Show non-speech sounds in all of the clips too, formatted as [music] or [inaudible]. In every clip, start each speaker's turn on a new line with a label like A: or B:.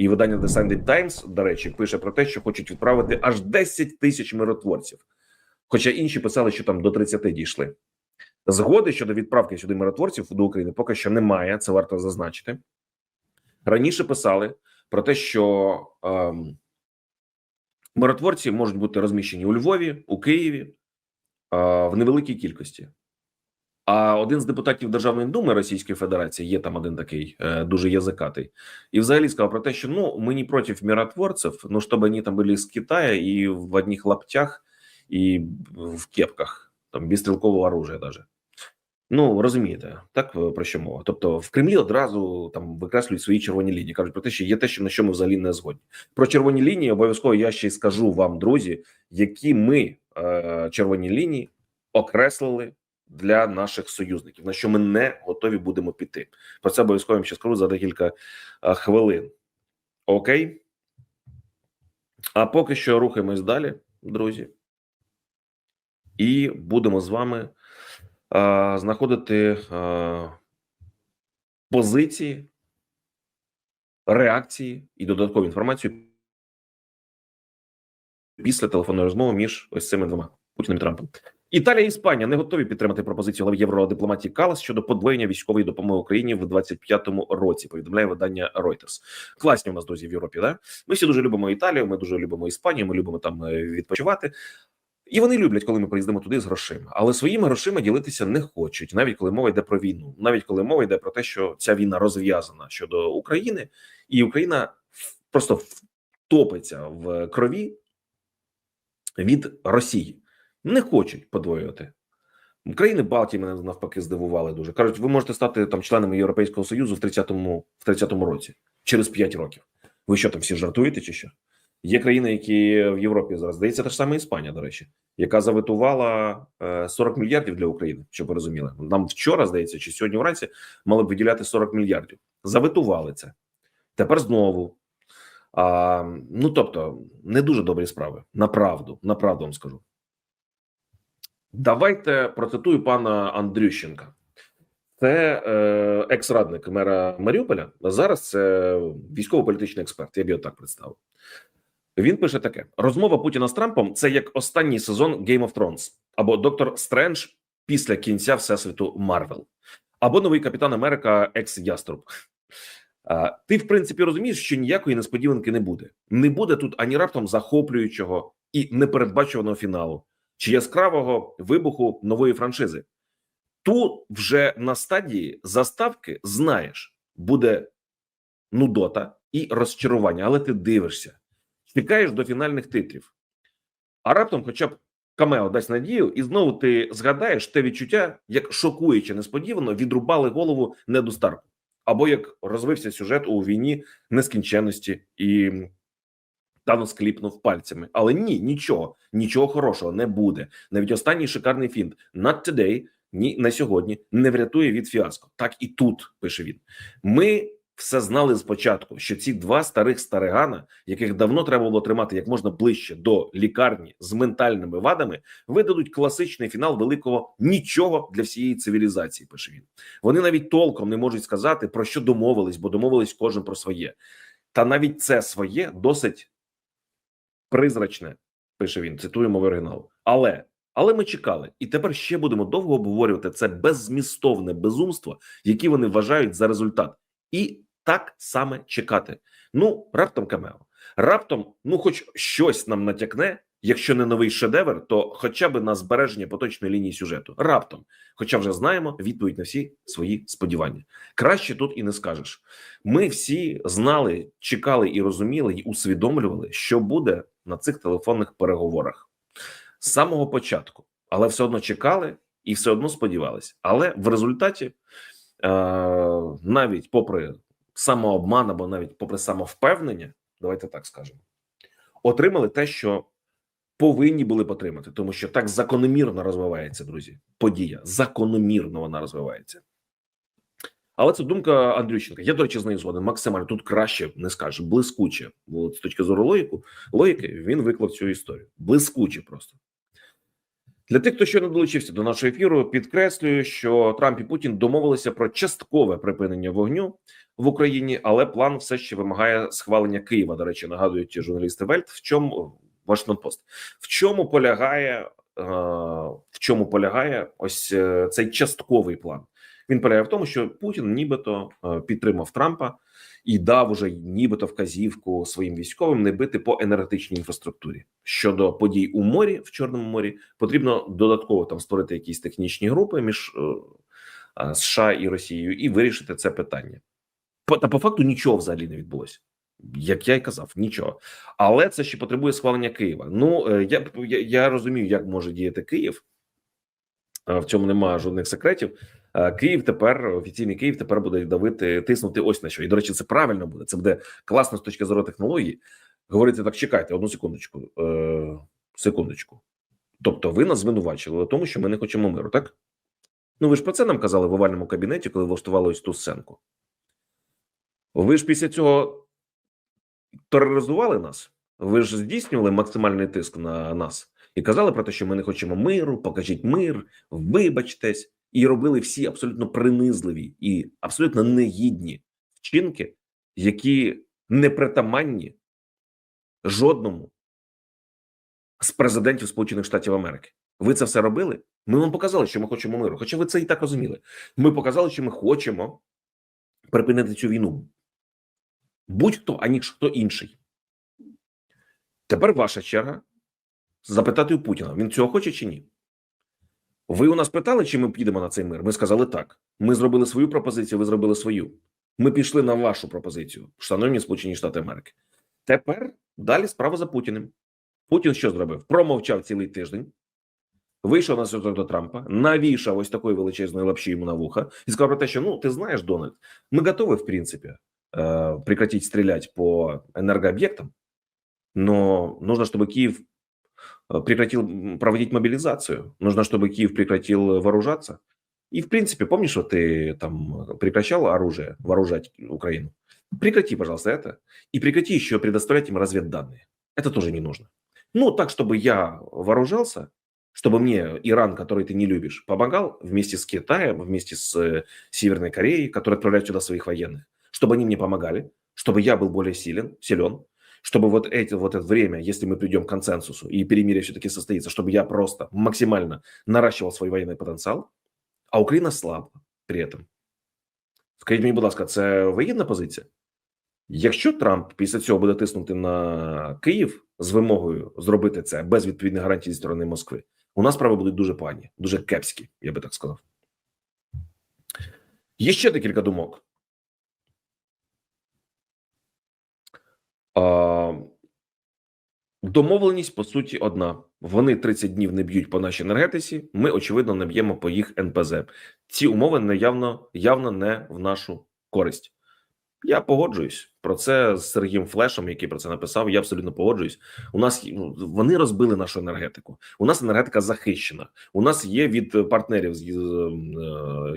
A: І видання The Sunday Times, до речі, пише про те, що хочуть відправити аж 10 тисяч миротворців. Хоча інші писали, що там до 30 дійшли. Згоди щодо відправки сюди миротворців до України поки що немає. Це варто зазначити. Раніше писали про те, що ем, миротворці можуть бути розміщені у Львові, у Києві е, в невеликій кількості. А один з депутатів Державної думи Російської Федерації є там один такий е, дуже язикатий, і взагалі сказав про те, що ну ми не проти миротворців, ну щоб вони там були з Китаю і в одних лаптях, і в кепках, там без стрілкового оружия даже. Ну розумієте, так е, про що мова? Тобто в Кремлі одразу там викреслюють свої червоні лінії. кажуть про те, що є те, що на що ми взагалі не згодні. Про червоні лінії обов'язково я ще й скажу вам, друзі, які ми е, червоні лінії окреслили для наших союзників, на що ми не готові будемо піти. Про це обов'язково ще скажу за декілька е, хвилин. Окей. А поки що рухаємось далі, друзі, і будемо з вами е, знаходити е, позиції, реакції і додаткову інформацію після телефонної розмови між ось цими двома Путіним і Трампом. Італія і Іспанія не готові підтримати пропозицію євродипломатії Калас щодо подвоєння військової допомоги Україні в 25-му році. Повідомляє видання Reuters. Класні у нас друзі в Європі. Да? Ми всі дуже любимо Італію. Ми дуже любимо Іспанію. Ми любимо там е, відпочивати. І вони люблять, коли ми приїздимо туди з грошима, але своїми грошима ділитися не хочуть, навіть коли мова йде про війну, навіть коли мова йде про те, що ця війна розв'язана щодо України, і Україна просто втопиться в крові від Росії. Не хочуть подвоювати. Країни Балтії мене навпаки здивували дуже. Кажуть, ви можете стати там членами Європейського Союзу в 30-му в 30-му році, через 5 років. Ви що там всі жартуєте чи що? Є країни, які в Європі зараз здається, та ж сама Іспанія, до речі, яка завитувала е, 40 мільярдів для України, щоб ви розуміли. Нам вчора здається, чи сьогодні вранці мали б виділяти 40 мільярдів. Завитували це. Тепер знову. А, Ну тобто, не дуже добрі справи. Направду, направду вам скажу. Давайте процитую пана Андрющенка. Це е, екс-радник мера Маріуполя. Зараз це військово-політичний експерт. Я б його так представив. Він пише таке: розмова Путіна з Трампом це як останній сезон Game of Thrones або Доктор Стрендж після кінця всесвіту Марвел, або новий капітан Америка екс Яструб. Ти, в принципі, розумієш, що ніякої несподіванки не буде. Не буде тут ані раптом захоплюючого і непередбачуваного фіналу чи яскравого вибуху нової франшизи. Тут вже на стадії заставки знаєш, буде нудота і розчарування, але ти дивишся, чекаєш до фінальних титрів. А раптом, хоча б камео дасть надію, і знову ти згадаєш те відчуття, як шокуюче несподівано відрубали голову Неду Старку, або як розвився сюжет у війні нескінченності і Танос кліпнув пальцями, але ні, нічого, нічого хорошого не буде. Навіть останній шикарний фінт «Not today» ні на сьогодні не врятує від фіаско. Так і тут пише він. Ми все знали спочатку, що ці два старих старигана, яких давно треба було тримати як можна ближче до лікарні з ментальними вадами, видадуть класичний фінал великого нічого для всієї цивілізації. Пише він. Вони навіть толком не можуть сказати про що домовились, бо домовились кожен про своє. Та навіть це своє досить призрачне, пише він. Цитуємо в оригіналу. Але але ми чекали, і тепер ще будемо довго обговорювати це беззмістовне безумство, яке вони вважають за результат, і так саме чекати. Ну раптом камео, раптом, ну, хоч щось нам натякне. Якщо не новий шедевр, то хоча б на збереження поточної лінії сюжету. Раптом, хоча вже знаємо відповідь на всі свої сподівання. Краще тут і не скажеш. Ми всі знали, чекали і розуміли, і усвідомлювали, що буде на цих телефонних переговорах з самого початку, але все одно чекали і все одно сподівалися. Але в результаті, е, навіть попри самообман або навіть попри самовпевнення, давайте так скажемо, отримали те, що повинні були потримати, тому що так закономірно розвивається, друзі. Подія закономірно вона розвивається. Але це думка Андрющенка. Я, до речі, з нею згоден максимально тут краще не скаже, блискуче. Бо з точки зору логіку, логіки він виклав цю історію. Блискуче просто. Для тих, хто ще не долучився до нашого ефіру, підкреслюю, що Трамп і Путін домовилися про часткове припинення вогню в Україні, але план все ще вимагає схвалення Києва. До речі, нагадують журналісти Вельт. В чому Вашингтон Пост? В чому полягає е, в чому полягає ось е, цей частковий план? Він полягає в тому, що Путін нібито е, підтримав Трампа і дав уже нібито вказівку своїм військовим не бити по енергетичній інфраструктурі. Щодо подій у морі в Чорному морі, потрібно додатково там створити якісь технічні групи між США і Росією і вирішити це питання. Та по факту нічого взагалі не відбулося. Як я й казав, нічого, але це ще потребує схвалення Києва. Ну е, я я, я розумію, як може діяти Київ. Е, В цьому немає жодних секретів. Е, Київ тепер офіційний Київ тепер буде давити, тиснути ось на що. І до речі, це правильно буде. Це буде класно з точки зору технології. Говорити так, чекайте, одну секундочку. Е, секундочку. Тобто, ви нас звинувачили у тому, що ми не хочемо миру, так? Ну ви ж про це нам казали в овальному кабінеті, коли влаштували ось ту сценку. Ви ж після цього тероризували нас. Ви ж здійснювали максимальний тиск на нас і казали про те, що ми не хочемо миру, покажіть мир, вибачтесь, і робили всі абсолютно принизливі і абсолютно негідні вчинки, які не притаманні жодному з президентів Сполучених Штатів Америки. Ви це все робили? Ми вам показали, що ми хочемо миру. Хоча ви це і так розуміли. Ми показали, що ми хочемо припинити цю війну. Будь-хто, аніж хто інший. Тепер ваша черга запитати у Путіна, він цього хоче чи ні? Ви у нас питали, чи ми підемо на цей мир? Ми сказали так. Ми зробили свою пропозицію, ви зробили свою. Ми пішли на вашу пропозицію, шановні Сполучені Штати Америки. Тепер далі справа за Путіним. Путін що зробив? Промовчав цілий тиждень, вийшов на зв'язок до Трампа, навішав ось такої величезної лапші йому на вуха і сказав про те, що ну ти знаєш, Дональд, ми готові, в принципі, прекратить стрелять по энергообъектам, но нужно, чтобы Киев э, прекратил проводить мобилизацию, нужно, чтобы Киев прекратил вооружаться. И, в принципе, помнишь, что ты там прекращал оружие, вооружать Украину? Прекрати, пожалуйста, это. И прекрати еще предоставлять им разведданные. Это тоже не нужно. Ну, так, чтобы я вооружался, чтобы мне Иран, который ты не любишь, помогал вместе с Китаем, вместе с э, Северной Кореей, которые отправляют сюда своих военных, чтобы они мне помогали, чтобы я был более силен, силен, чтобы вот эти вот это время, если мы придем к консенсусу и перемирие все-таки состоится, чтобы я просто максимально наращивал свой военный потенциал, а Україна слабла при этом. Скажіть мені, будь ласка, це вигідна позиція? Якщо Трамп після цього буде тиснути на Київ з вимогою зробити це без відповідних гарантій зі сторони Москви, у нас справи будуть дуже погані, дуже кепські, я би так сказав. Є ще декілька думок. Домовленість по суті одна: вони 30 днів не б'ють по нашій енергетиці. Ми очевидно не б'ємо по їх НПЗ. Ці умови не явно, явно не в нашу користь. Я погоджуюсь про це з Сергієм Флешем, який про це написав. Я абсолютно погоджуюсь. У нас ну, вони розбили нашу енергетику. У нас енергетика захищена. У нас є від партнерів з е,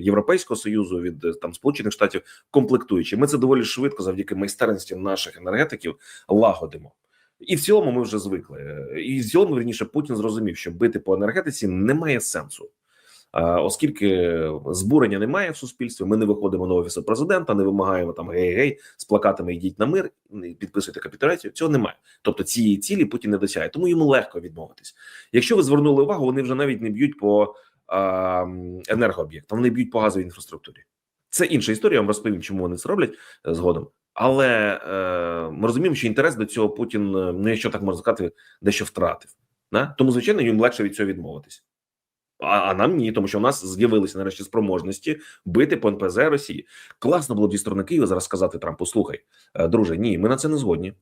A: Європейського союзу, від е, там Сполучених Штатів комплектуючі. Ми це доволі швидко, завдяки майстерності наших енергетиків, лагодимо. І в цілому ми вже звикли. Е, І в цілому верніше Путін зрозумів, що бити по енергетиці немає сенсу. А, Оскільки збурення немає в суспільстві, ми не виходимо на офісу президента, не вимагаємо там гей-гей з плакатами йдіть на мир, підписуйте капітуляцію. Цього немає. Тобто цієї цілі Путін не досягає, тому йому легко відмовитись. Якщо ви звернули увагу, вони вже навіть не б'ють по а, енергооб'єктам, вони б'ють по газовій інфраструктурі. Це інша історія. Я вам розповім, чому вони це роблять е, згодом. Але е, ми розуміємо, що інтерес до цього Путін, е, ну якщо так можна сказати, дещо втратив. Да? Тому, звичайно, їм легше від цього відмовитись. А, а нам ні, тому що в нас з'явилися нарешті спроможності бити по НПЗ Росії. Класно було б зі сторони Києва зараз сказати Трампу: слухай, е, друже, ні, ми на це не згодні.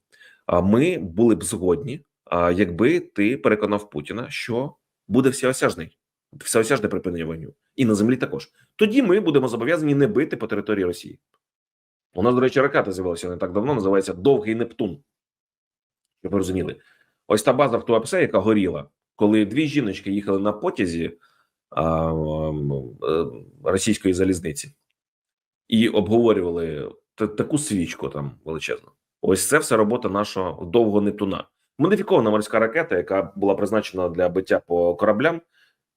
A: А ми були б згодні, якби ти переконав Путіна, що буде всеосяжний, всеосяжне припинення вогню, і на землі також. Тоді ми будемо зобов'язані не бити по території Росії. У нас, до речі, ракета з'явилася не так давно, називається Довгий Нептун. Щоб ви розуміли, ось та база в Туапсе, яка горіла, коли дві жіночки їхали на потязі російської залізниці і обговорювали таку свічку там величезну. Ось це все робота нашого довгого Нептуна. Модифікована морська ракета, яка була призначена для биття по кораблям.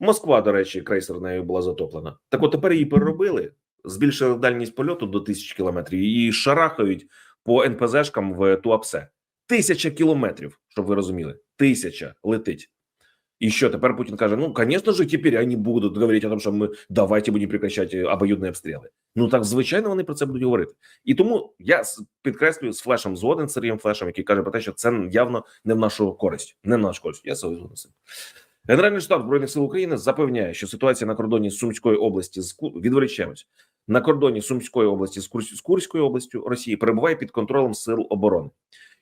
A: Москва, до речі, крейсер нею була затоплена. Так от тепер її переробили збільшили дальність польоту до тисячі кілометрів і шарахають по НПЗшкам в Туапсе. Тисяча кілометрів, щоб ви розуміли. Тисяча летить. І що тепер Путін каже: ну, звісно ж, тепер вони будуть говорити о том, що ми давайте будемо прекращати обоюдні обстріли. Ну так звичайно вони про це будуть говорити. І тому я підкреслюю з флешем згоден з Сергієм Флешем, який каже про те, що це явно не в нашу користь. Не в нашу користь. Я згоден з цим. Генеральний штаб збройних сил України запевняє, що ситуація на кордоні Сумської області з відволічемось на кордоні Сумської області з Курською областю Росії перебуває під контролем сил оборони.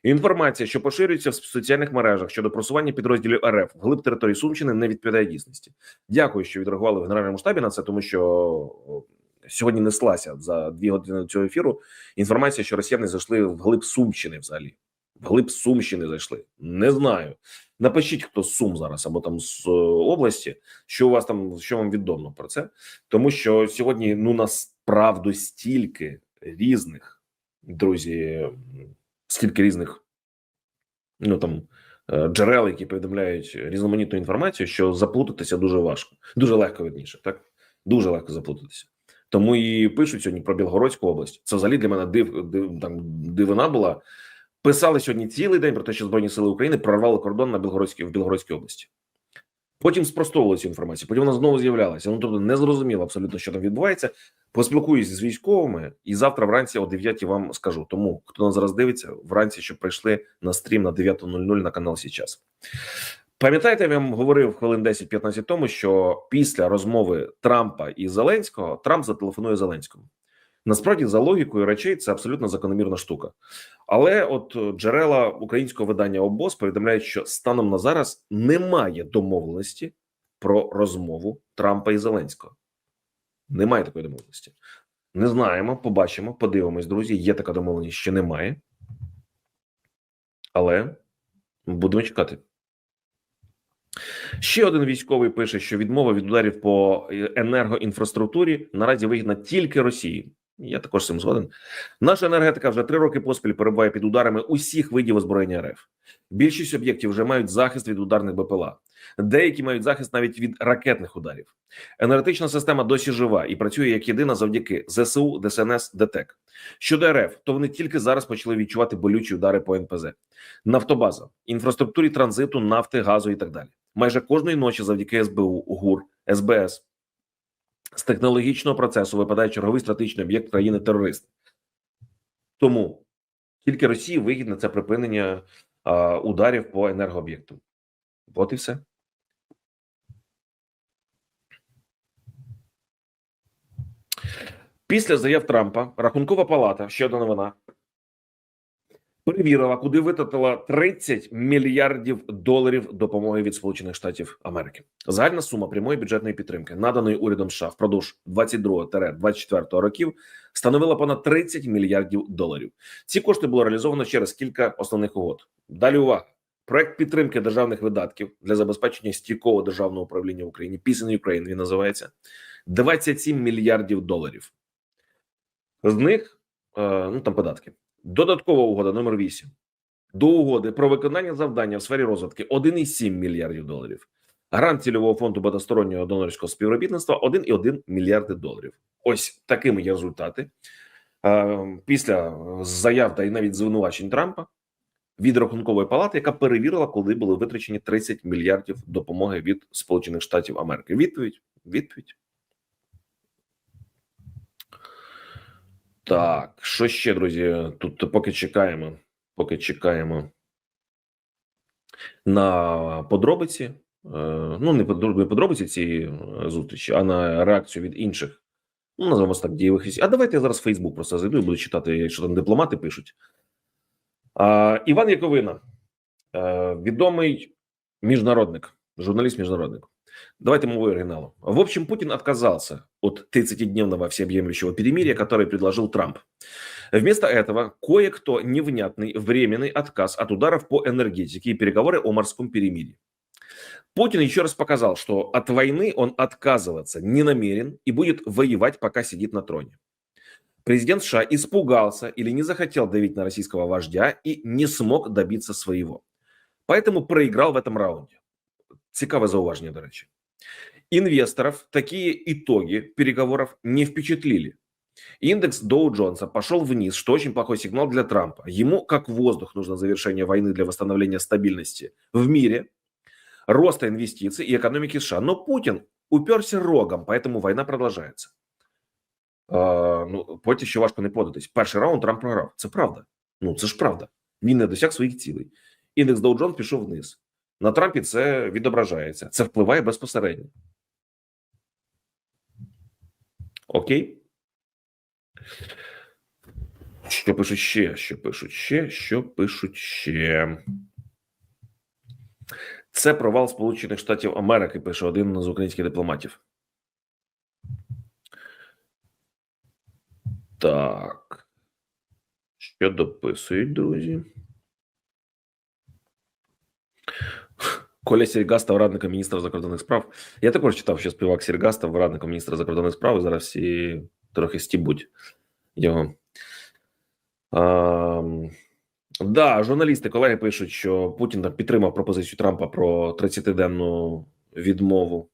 A: Інформація, що поширюється в соціальних мережах щодо просування підрозділів РФ вглиб території Сумщини, не відповідає дійсності. Дякую, що відреагували в генеральному штабі на це, тому що сьогодні неслася за дві години цього ефіру інформація, що росіяни зайшли в глиб Сумщини взагалі. Вглиб Сумщини зайшли. Не знаю. Напишіть, хто з Сум зараз або там з області, що у вас там, що вам відомо про це, тому що сьогодні ну насправді стільки різних друзі, стільки різних ну там е, джерел, які повідомляють різноманітну інформацію, що заплутатися дуже важко, дуже легко верніше, так дуже легко заплутатися. Тому і пишуть сьогодні про Білгородську область. Це взагалі для мене див, див там дивина була. Писали сьогодні цілий день про те, що Збройні сили України прорвали кордон на Білгородській в Білгородській області. Потім спростовували цю інформацію, потім вона знову з'являлася. Ну тобто не зрозуміло абсолютно, що там відбувається. Поспілкуюсь з військовими, і завтра вранці о 9 вам скажу. Тому хто нас зараз дивиться, вранці, щоб прийшли на стрім на 9.00 на канал Січас. Пам'ятаєте, я вам говорив хвилин 10-15 тому, що після розмови Трампа і Зеленського Трамп зателефонує Зеленському. Насправді, за логікою речей, це абсолютно закономірна штука. Але от е, джерела українського видання ОБОС повідомляють, що станом на зараз немає домовленості про розмову Трампа і Зеленського. Немає такої домовленості. Не знаємо, побачимо, подивимось, друзі. Є така домовленість, ще немає. Але будемо чекати. Ще один військовий пише, що відмова від ударів по е, енергоінфраструктурі наразі вигідна тільки Росії. Я також цим згоден. Наша енергетика вже три роки поспіль перебуває під ударами усіх видів озброєння РФ. Більшість об'єктів вже мають захист від ударних БПЛА. Деякі мають захист навіть від ракетних ударів. Енергетична система досі жива і працює як єдина завдяки ЗСУ, ДСНС, ДТЕК. Щодо РФ, то вони тільки зараз почали відчувати болючі удари по НПЗ, нафтобаза, інфраструктурі транзиту, нафти, газу і так далі. Майже кожної ночі завдяки СБУ, ГУР, СБС з технологічного процесу випадає черговий стратегічний об'єкт країни терорист. Тому тільки Росії вигідне це припинення а, ударів по енергооб'єкту. От і все. Після заяв Трампа Рахункова палата, ще одна новина, перевірила, куди витратила 30 мільярдів доларів допомоги від Сполучених Штатів Америки. Загальна сума прямої бюджетної підтримки, наданої урядом США впродовж 22-24 років, становила понад 30 мільярдів доларів. Ці кошти було реалізовано через кілька основних угод. Далі увага. Проект підтримки державних видатків для забезпечення стійкого державного управління в Україні in Ukraine він називається 27 мільярдів доларів. З них е, ну там податки. Додаткова угода номер 8. До угоди про виконання завдання в сфері розвитки 1,7 мільярдів доларів. Грант цільового фонду багатостороннього донорського співробітництва 1,1 мільярди доларів. Ось такими є результати. Е, Після заяв та й навіть звинувачень Трампа від рахункової палати, яка перевірила, коли були витрачені 30 мільярдів допомоги від Сполучених Штатів Америки. Відповідь: відповідь. Так, що ще, друзі? Тут поки чекаємо, поки чекаємо на подробиці. Е, Ну, не подробиці цієї е, зустрічі, а на реакцію від інших, ну, називаємо так, дієвих. А давайте я зараз в Фейсбук просто зайду і буду читати, що там дипломати пишуть. А, Іван Яковина, е, відомий міжнародник, журналист-международник. Давайте мовой оригинала. В общем, Путин отказался от 30-дневного всеобъемлющего перемирия, которое предложил Трамп. Вместо этого кое-кто невнятный временный отказ от ударов по энергетике и переговоры о морском перемирии. Путин еще раз показал, что от войны он отказываться не намерен и будет воевать, пока сидит на троне. Президент США испугался или не захотел давить на российского вождя и не смог добиться своего. Поэтому проиграл в этом раунде. Цікаве зауваження, до речі. Инвесторов такие итоги переговоров не впечатлили. Индекс Доу Джонса пошел вниз, что очень плохой сигнал для Трампа. Ему, как воздух, нужно завершение войны для восстановления стабильности в мире, роста инвестиций и экономики США. Но Путин уперся рогом, поэтому война продолжается. А, ну, потім ще важко не податись. Перший раунд Трамп програв. Це правда. Ну, це ж правда. Він не досяг своїх цілей. Індекс Dow Jones пішов вниз. На Трампі це відображається. Це впливає безпосередньо. Окей. Що пишуть ще? Що пишуть ще? Що пишуть ще? Це провал Сполучених Штатів Америки, пише один з українських дипломатів. Так. Що дописують, друзі? Коля Сірга став радником міністра закордонних справ. Я також читав, що співак Сірга став радником міністра закордонних справ. Зараз всі трохи стібуть його. А, да, журналісти, колеги пишуть, що Путін підтримав пропозицію Трампа про 30-денну відмову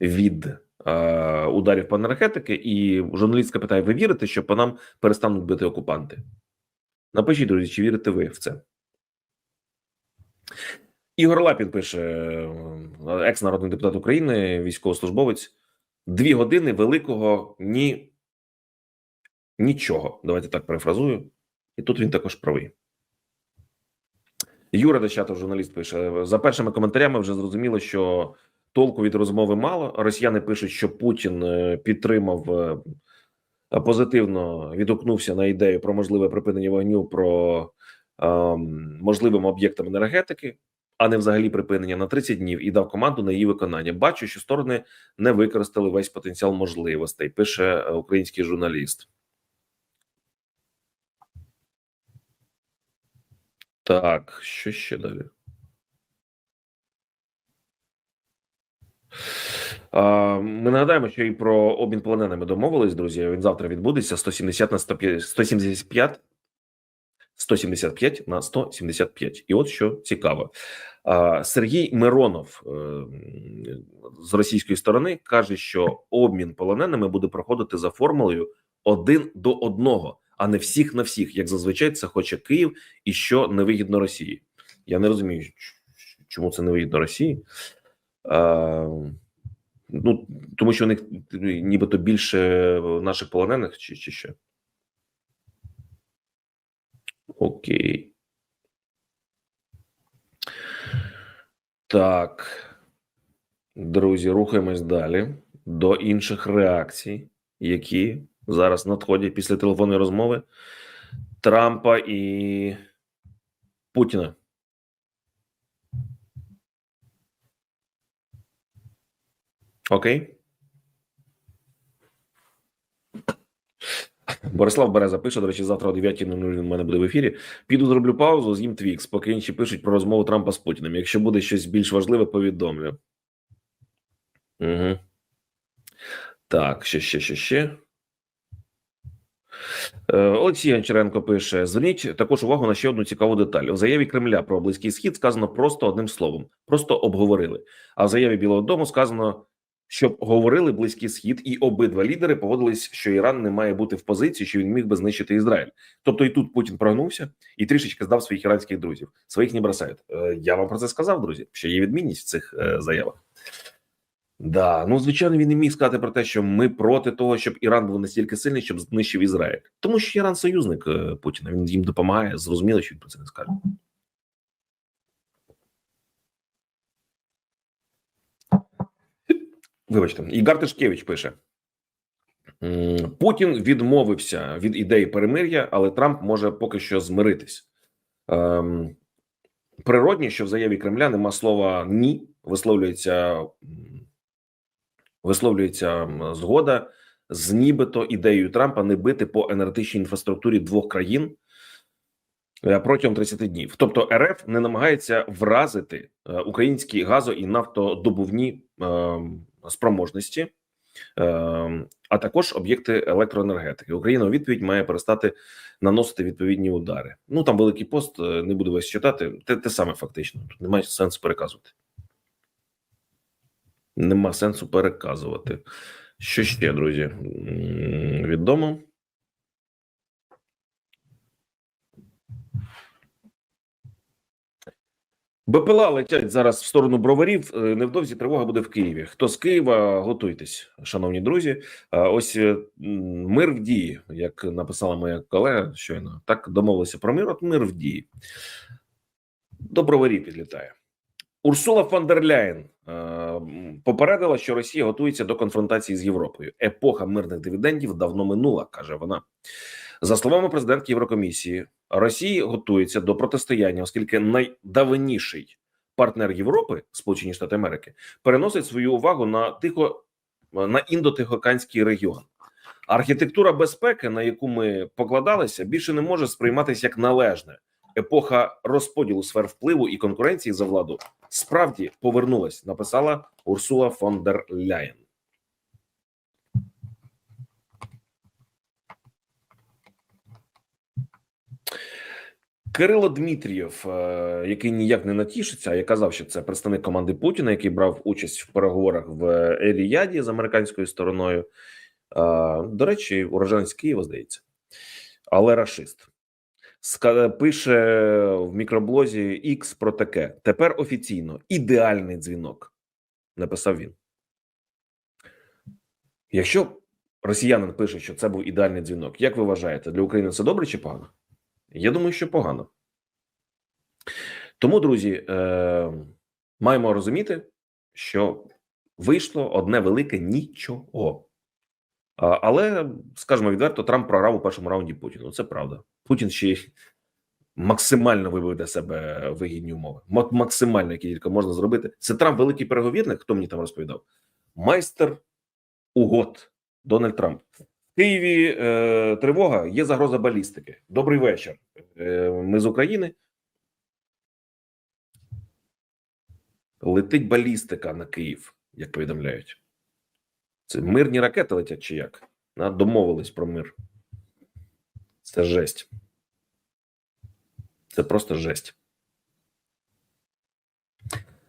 A: від е, ударів по енергетики, і журналістка питає: ви вірите, що по нам перестануть бити окупанти? Напишіть, друзі, чи вірите ви в це? Ігор Лапін пише, екс-народний депутат України, військовослужбовець. Дві години великого ні нічого. Давайте так перефразую. І тут він також правий. Юра Дещатов, журналіст, пише: за першими коментарями вже зрозуміло, що толку від розмови мало. Росіяни пишуть, що Путін е, підтримав е, позитивно відгукнувся на ідею про можливе припинення вогню про е, можливим об'єктам енергетики, а не взагалі припинення на 30 днів і дав команду на її виконання. Бачу, що сторони не використали весь потенціал можливостей. Пише е, український журналіст. Так, що ще далі? Ми нагадаємо, що і про обмін полоненими домовились, друзі. Він завтра відбудеться 170 на 150, 175 175 на 175. І от що цікаво, Сергій Миронов е, з російської сторони каже, що обмін полоненими буде проходити за формулою один до одного, а не всіх на всіх, як зазвичай це хоче Київ, і що невигідно Росії. Я не розумію, чому це невигідно Росії. Ну тому що у них нібито більше наших полонених, чи, чи що. Окей. Так. Друзі, рухаємось далі до інших реакцій, які зараз надходять після телефонної розмови Трампа і Путіна. Окей. Борислав Береза пише, до речі, завтра о 9.00 він у мене буде в ефірі. Піду зроблю паузу, з'їм твікс, поки інші пишуть про розмову Трампа з Путіним. Якщо буде щось більш важливе, повідомлю. Угу. Так, ще, ще, ще, ще. Олексій Гончаренко пише: зверніть також увагу на ще одну цікаву деталь. У заяві Кремля про близький схід сказано просто одним словом, просто обговорили. А в заяві Білого Дому сказано, щоб говорили близький схід, і обидва лідери погодились, що Іран не має бути в позиції, що він міг би знищити Ізраїль. Тобто і тут Путін прогнувся і трішечки здав своїх іранських друзів. Своїх не бросають. Я вам про це сказав, друзі. Що є відмінність в цих е, заявах. Да, ну звичайно, він не міг сказати про те, що ми проти того, щоб Іран був настільки сильний, щоб знищив Ізраїль, тому що Іран союзник е, Путіна. Він їм допомагає. Зрозуміло, що він про це не скаже. Вибачте, Ігар Тишкевич пише: Путін відмовився від ідеї перемир'я, але Трамп може поки що змиритись. Ем, природні, що в заяві Кремля нема слова ні, висловлюється висловлюється згода з нібито ідеєю Трампа не бити по енергетичній інфраструктурі двох країн е, протягом 30 днів. Тобто РФ не намагається вразити е, українські газо і нафтодобувні е, спроможності, е, а також об'єкти електроенергетики. Україна у відповідь має перестати наносити відповідні удари. Ну там великий пост, е, не буду вас читати. Те, те саме фактично. Тут немає сенсу переказувати. Нема сенсу переказувати. Що ще, друзі? Відомо. БПЛА летять зараз в сторону броварів. Е, Невдовзі тривога буде в Києві. Хто з Києва, готуйтесь, шановні друзі. Ось е, мир в дії, як написала моя колега щойно. Так домовилися про мир. От мир в дії. До броварів підлітає. Урсула фон дер Ляєн е, попередила, що Росія готується до конфронтації з Європою. Епоха мирних дивідендів давно минула, каже вона. За словами президентки Єврокомісії, Росія готується до протистояння, оскільки найдавніший партнер Європи, Сполучені Штати Америки, переносить свою увагу на тихо на індотихоокеанський регіон. Архітектура безпеки, на яку ми покладалися, більше не може сприйматися як належне. Епоха розподілу сфер впливу і конкуренції за владу справді повернулась, написала Урсула фон дер Ляєн. Кирило Дмитрієв, е, який ніяк не натішиться, я казав, що це представник команди Путіна, який брав участь в переговорах в Еліяді з американською стороною. Е, До речі, уроженець Києва, здається, але рашист. Пише в мікроблозі X про таке. Тепер офіційно ідеальний дзвінок. Написав він. Якщо росіянин пише, що це був ідеальний дзвінок, як ви вважаєте, для України це добре чи погано? Я думаю, що погано. Тому, друзі, е, маємо розуміти, що вийшло одне велике нічого. Але, скажімо відверто, Трамп програв у першому раунді Путіну. Це правда. Путін ще максимально вибив для себе вигідні умови. Максимально, які тільки можна зробити. Це Трамп великий переговірник, хто мені там розповідав? Майстер угод Дональд Трамп. Києві е, тривога, є загроза балістики. Добрий вечір. Е, ми з України. Летить балістика на Київ, як повідомляють. Це мирні ракети летять чи як? Домовились про мир. Це жесть. Це просто жесть.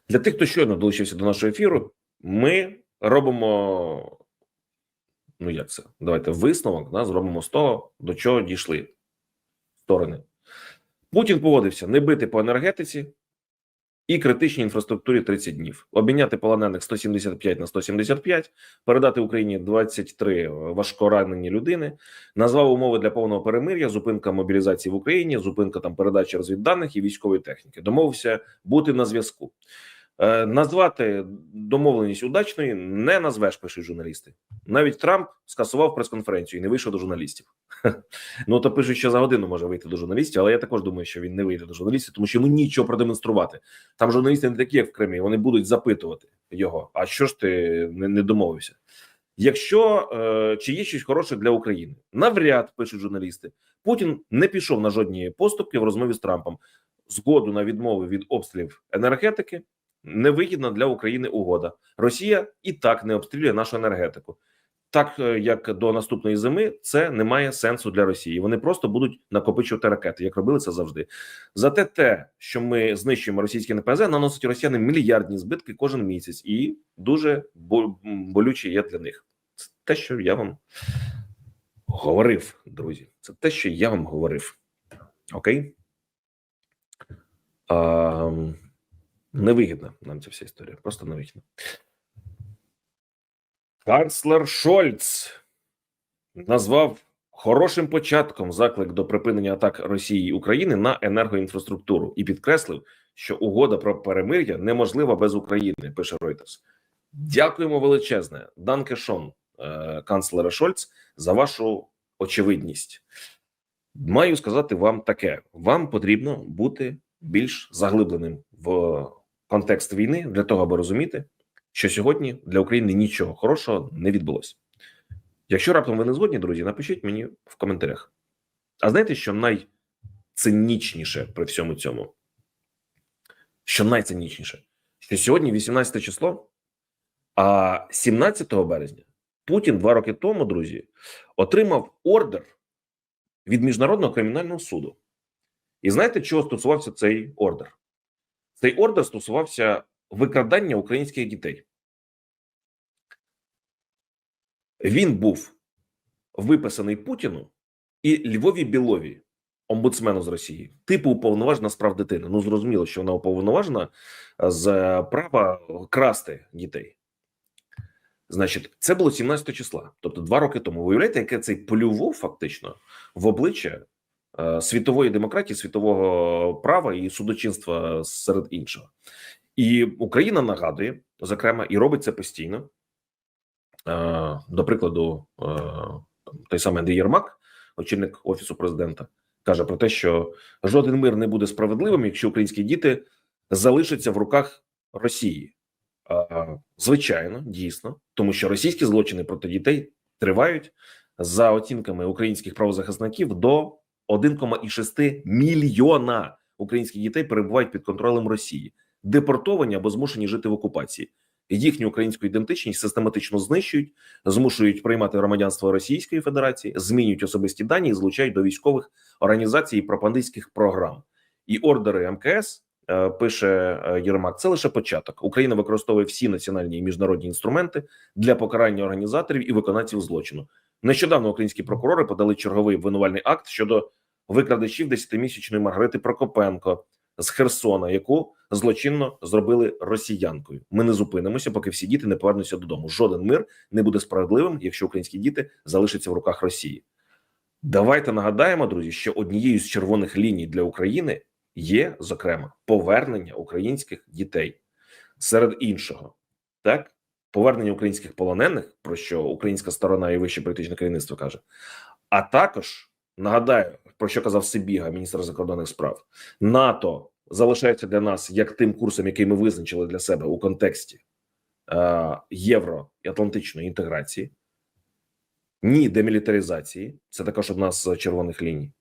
A: Для тих, хто щойно долучився до нашого ефіру, ми робимо. Ну, як це? Давайте висновок да, зробимо з того, до чого дійшли сторони. Путін погодився не бити по енергетиці і критичній інфраструктурі 30 днів, обміняти полонених 175 на 175, передати Україні 23 важкоранені людини, назвав умови для повного перемир'я, зупинка мобілізації в Україні, зупинка там передачі розвідданих і військової техніки. Домовився бути на зв'язку. Е, назвати домовленість удачною не назвеш, пишуть журналісти. Навіть Трамп скасував прес-конференцію і не вийшов до журналістів. [laughs] Ну то пишуть, що за годину може вийти до журналістів, але я також думаю, що він не вийде до журналістів, тому що йому нічого продемонструвати. Там журналісти не такі, як в Кримі. Вони будуть запитувати його. А що ж ти не, не домовився? Якщо е, чи є щось хороше для України, навряд пишуть журналісти. Путін не пішов на жодні поступки в розмові з Трампом. Згоду на відмови від обстрілів енергетики невигідна для України угода. Росія і так не обстрілює нашу енергетику. Так е, як до наступної зими, це не має сенсу для Росії. Вони просто будуть накопичувати ракети, як робили це завжди. Зате те, що ми знищуємо російське НПЗ, наносить росіянам мільярдні збитки кожен місяць, і дуже болюче є для них. Це те, що я вам говорив, друзі. Це те, що я вам говорив. Окей. А, невигідна нам ця вся історія. Просто невигідна. Канцлер Шольц назвав хорошим початком заклик до припинення атак Росії і України на енергоінфраструктуру і підкреслив, що угода про перемир'я неможлива без України. Пише Reuters. Дякуємо величезне, Данке Шон, е, канцлера Шольц, за вашу очевидність. Маю сказати вам таке: вам потрібно бути більш заглибленим в контекст війни для того, аби розуміти, що сьогодні для України нічого хорошого не відбулося. Якщо раптом ви не згодні, друзі, напишіть мені в коментарях. А знаєте, що найцинічніше при всьому цьому? Що найцинічніше? Що сьогодні 18 число, а 17 березня Путін два роки тому, друзі, отримав ордер від Міжнародного кримінального суду. І знаєте, чого стосувався цей ордер? Цей ордер стосувався викрадання українських дітей. Він був виписаний Путіну і Львові Білові, омбудсмену з Росії, типу уповноважена з прав дитини. Ну зрозуміло, що вона уповноважена з права красти дітей. Значить, це було 17 числа, тобто два роки тому. Ви уявляєте, яке цей плював фактично в обличчя е, світової демократії, світового права і судочинства серед іншого. І Україна нагадує, зокрема, і робить це постійно. Е, До прикладу, е, той самий Андрій Єрмак, очільник офісу президента, каже про те, що жоден мир не буде справедливим, якщо українські діти залишаться в руках Росії. Е, Звичайно, дійсно, тому що російські злочини проти дітей тривають за оцінками українських правозахисників до 1,6 мільйона українських дітей перебувають під контролем Росії, депортовані або змушені жити в окупації. Їхню українську ідентичність систематично знищують, змушують приймати громадянство Російської Федерації, змінюють особисті дані і злучають до військових організацій і пропагандистських програм. І ордери МКС е, пише е, Єрмак. Це лише початок. Україна використовує всі національні і міжнародні інструменти для покарання організаторів і виконавців злочину. Нещодавно українські прокурори подали черговий обвинувальний акт щодо викрадачів 10-місячної Маргарити Прокопенко з Херсона, яку злочинно зробили росіянкою. Ми не зупинимося, поки всі діти не повернуться додому. Жоден мир не буде справедливим, якщо українські діти залишаться в руках Росії. Давайте нагадаємо, друзі, що однією з червоних ліній для України є зокрема повернення українських дітей серед іншого, так повернення українських полонених, про що українська сторона і вище політичне керівництво каже, а також нагадаю про що казав Сибіга, міністр закордонних справ НАТО залишається для нас як тим курсом, який ми визначили для себе у контексті е, євро і атлантичної інтеграції, ні демілітаризації, це також одна з червоних ліній,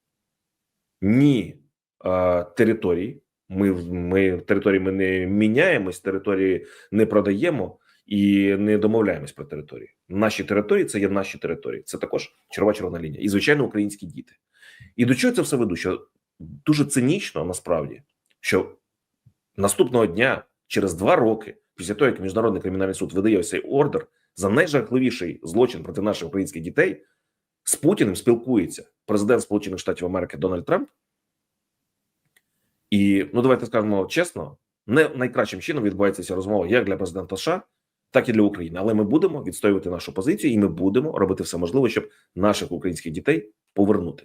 A: ні е, території. Ми ми території ми не міняємось, території не продаємо і не домовляємось про території. Наші території це є наші території. Це також чергова червона лінія, і звичайно, українські діти. І до чого це все веду? Що дуже цинічно насправді, що наступного дня, через два роки, після того як міжнародний кримінальний суд видає ось цей ордер за найжахливіший злочин проти наших українських дітей, з Путіним спілкується президент Сполучених Штатів Америки Дональд Трамп. І ну давайте скажемо чесно, не найкращим чином відбувається ця розмова як для президента США, так і для України. Але ми будемо відстоювати нашу позицію, і ми будемо робити все можливе, щоб наших українських дітей повернути.